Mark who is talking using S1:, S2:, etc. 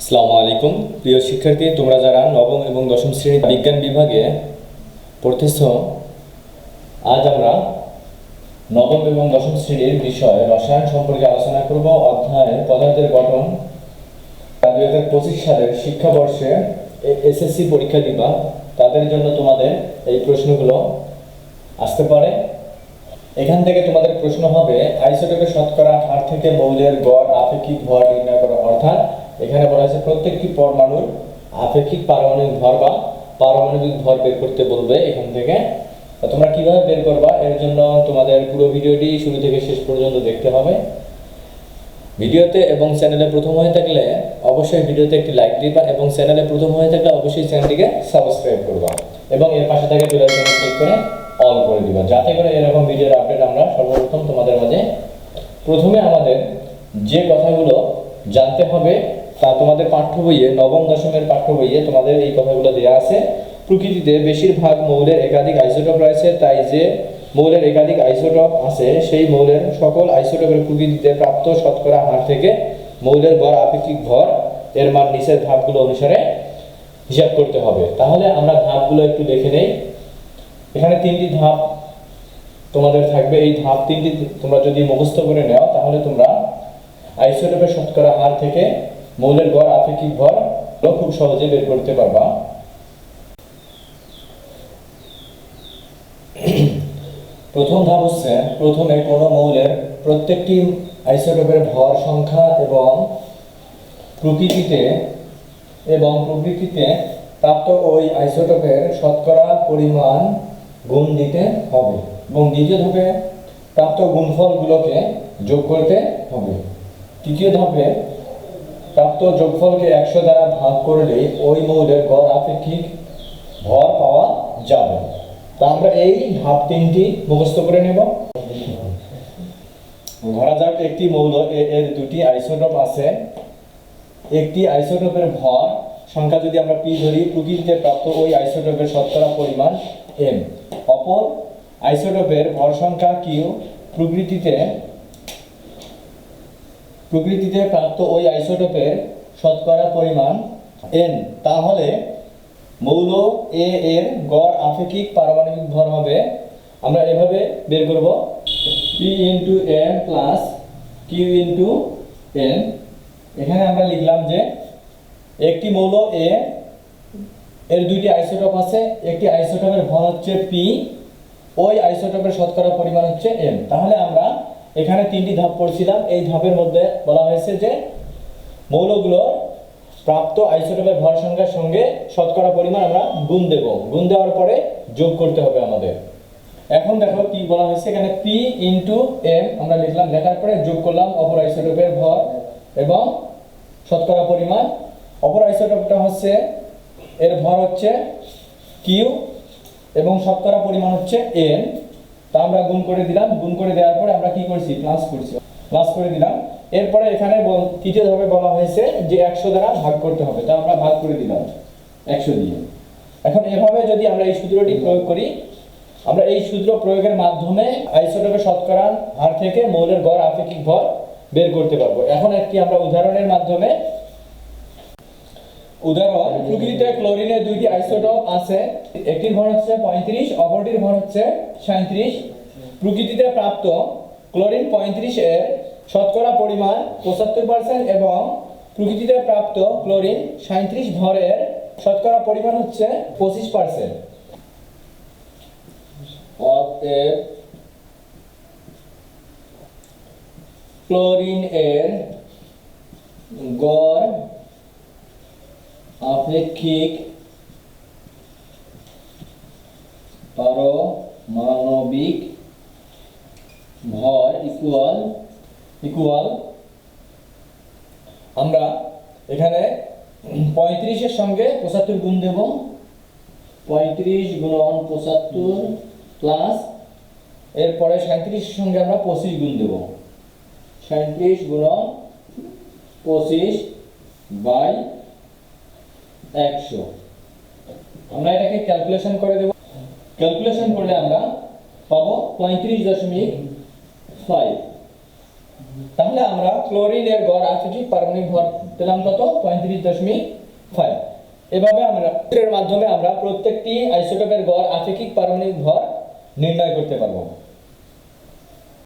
S1: আসসালামু আলাইকুম। প্রিয় শিক্ষার্থী, তোমরা যারা নবম এবং দশম শ্রেণি বিজ্ঞান বিভাগে পড়তেছ, আজ আমরা নবম এবং দশম শ্রেণির বিষয় রসায়ন সম্পর্কে আলোচনা করব। অধ্যায় পদার্থের গঠন দুই হাজার পঁচিশ সালের শিক্ষাবর্ষে এসএসসি পরীক্ষা দিবা। তাদের জন্য তোমাদের এই প্রশ্নগুলো আসতে পারে। এখান থেকে তোমাদের প্রশ্ন হবে, আইসোটোপের শতকরা হার থেকে মৌলের গড় আপেক্ষিক ভর নির্ণয় করা। অর্থাৎ এখানে বলা আছে প্রত্যেকটি পরমাণুর আপেক্ষিক পারমাণবিক ভর বা পারমাণবিক ভর বের করতে বলবে এখান থেকে। তোমরা কীভাবে বের করবা? এর জন্য তোমাদের পুরো ভিডিওটি শুরু থেকে শেষ পর্যন্ত দেখতে হবে। ভিডিওতে এবং চ্যানেলে প্রথম হয়ে থাকলে অবশ্যই ভিডিওতে একটি লাইক দিবা এবং চ্যানেলে প্রথম হয়ে থাকলে অবশ্যই চ্যানেলটিকে সাবস্ক্রাইব করবা এবং এর পাশে থাকা বেল ক্লিক করে অল করে দিবা। যাতে করে এরকম ভিডিওর আপডেট আমরা সর্বপ্রথম তোমাদের মাঝে। প্রথমে আমাদের যে কথাগুলো জানতে হবে তা তোমাদের পাঠ্য বইয়ে, নবম, দশমের পাঠ্য বইয়ে তোমাদের এই কথাগুলো দেওয়া আছে। প্রকৃতিতে বেশিরভাগ মৌলের একাধিক আইসোটপ রয়েছে, তাই যে মৌলের একাধিক আইসোটপ আছে, সেই মৌলের সকল আইসোটপের প্রকৃতিতে প্রাপ্ত শতকরা হার থেকে মৌলের গড় আপেক্ষিক ভর, এর মান নিচের ধাপগুলো অনুসারে হিসাব করতে হবে। তাহলে আমরা ধাপগুলো একটু দেখে নেই। এখানে তিনটি ধাপ তোমাদের থাকবে। এই ধাপ তিনটি তোমরা যদি মুখস্থ করে নেও, তাহলে তোমরা আইসোটপের শতকরা হার থেকে মৌলের গড় আপেক্ষিক ভর খুব সহজে বের করতে পারবা। প্রথম ধাপ হচ্ছে, প্রথমে কোনো মৌলের প্রত্যেকটি আইসোটোপের ভর, সংখ্যা এবং প্রকৃতিতে এবং প্রকৃতিতে প্রাপ্ত ওই আইসোটোপের শতকরা পরিমাণ গুণ দিতে হবে। এবং দ্বিতীয় ধাপে প্রাপ্ত গুণফলগুলোকে যোগ করতে হবে। তৃতীয় ধাপে প্রাপ্ত যোগফলকে একশো দ্বারা ভাগ করলে ওই মৌলের গড় আপেক্ষিক ভর পাওয়া যাবে। তা আমরা এই ধাপ তিনটি মুখস্থ করে নেব। ধরা যাক একটি মৌল এর দুটি আইসোটোপ আছে। একটি আইসোটোপের ভর সংখ্যা যদি আমরা পি ধরি, প্রকৃতিতে প্রাপ্ত ওই আইসোটোপের শতকরা পরিমাণ এম অপর আইসোটোপের ভর সংখ্যা কিউ প্রকৃতিতে প্রকৃতিতে প্রাপ্ত ওই আইসোটোপের শতকরা পরিমাণ এন তাহলে মৌল এ এর গড় আপেক্ষিক পারমাণবিক ভর হবে, আমরা এভাবে বের করব P into M plus Q into N এখানে আমরা লিখলাম যে একটি মৌল এ এর দুইটি আইসোটপ আছে, একটি আইসোটপের ভর হচ্ছে পি ওই আইসোটোপের শতকরা পরিমাণ হচ্ছে এম তাহলে আমরা এখানে তিনটি ধাপ পড়ছিলাম। এই ধাপের মধ্যে বলা হয়েছে যে মৌলগুলো প্রাপ্ত আইসোটোপের ভর সংখ্যার সঙ্গে শতকরা পরিমাণ আমরা গুণ দেব। গুণ দেওয়ার পরে যোগ করতে হবে আমাদের। এখন দেখো কি বলা হয়েছে, এখানে পি ইন্টু এম আমরা লিখলাম, লেখার পরে যোগ করলাম অপর আইসোটোপের ভর এবং শতকরা পরিমাণ। অপর আইসোটোপটা হচ্ছে, এর ভর হচ্ছে কিউ এবং শতকরা পরিমাণ হচ্ছে এন তা আমরা গুণ করে দিলাম। গুণ করে দেওয়ার পরে আমরা কি করছি? প্লাস করছি। প্লাস করে দিলাম। এরপরে এখানে বল- তৃতীয় ধাপে বলা হয়েছে যে একশো দ্বারা ভাগ করতে হবে? তা আমরা ভাগ করে দিলাম একশো দিয়ে। এখন এভাবে যদি আমরা এই সূত্রটি প্রয়োগ করি, আমরা এই সূত্র প্রয়োগের মাধ্যমে আইসোটোপের শতকরা হার থেকে মৌলের গড় আপেক্ষিক ভর বের করতে পারব। এখন একটি আমরা উদাহরণের মাধ্যমে, উদাহরণ, প্রকৃতিতে ক্লোরিনের দুইটি আইসোটোপ আছে। একটির ভর হচ্ছে পঁয়ত্রিশ, অপরটির ভর হচ্ছে সাঁত্রিশ প্রকৃতিতে প্রাপ্ত ক্লোরিন পঁয়ত্রিশ এর শতকরা পরিমাণ পঁচাত্তর পার্সেন্ট এবং প্রকৃতিতে প্রাপ্ত ক্লোরিন সাঁত্রিশ ভরের শতকরা পরিমাণ হচ্ছে পঁচিশ পার্সেন্ট অতএব ক্লোরিন এর গড় আপেক্ষিক পারমাণবিক ভর ইকুয়াল ইকুয়াল আমরা এখানে পঁয়ত্রিশের সঙ্গে পঁচাত্তর গুণ দেব। পঁয়ত্রিশ গুণন পঁচাত্তর প্লাস এরপরে সাঁত্রিশের সঙ্গে আমরা পঁচিশ গুণ দেব। সাঁত্রিশ গুণন পঁচিশ বাই একশো। আমরা এটাকে ক্যালকুলেশন করে দেব। ক্যালকুলেশন করলে আমরা পঁয়ত্রিশ দশমিক ফাইভ তাহলে আমরা ক্লোরিনের গড় আপেক্ষিক পারমাণবিক ভর পেলাম কত? পঁয়ত্রিশ দশমিক ফাইভ এভাবে আমরা সূত্রের মাধ্যমে আমরা প্রত্যেকটি আইসোটোপের গড় আপেক্ষিক পারমাণবিক ভর নির্ণয় করতে পারব।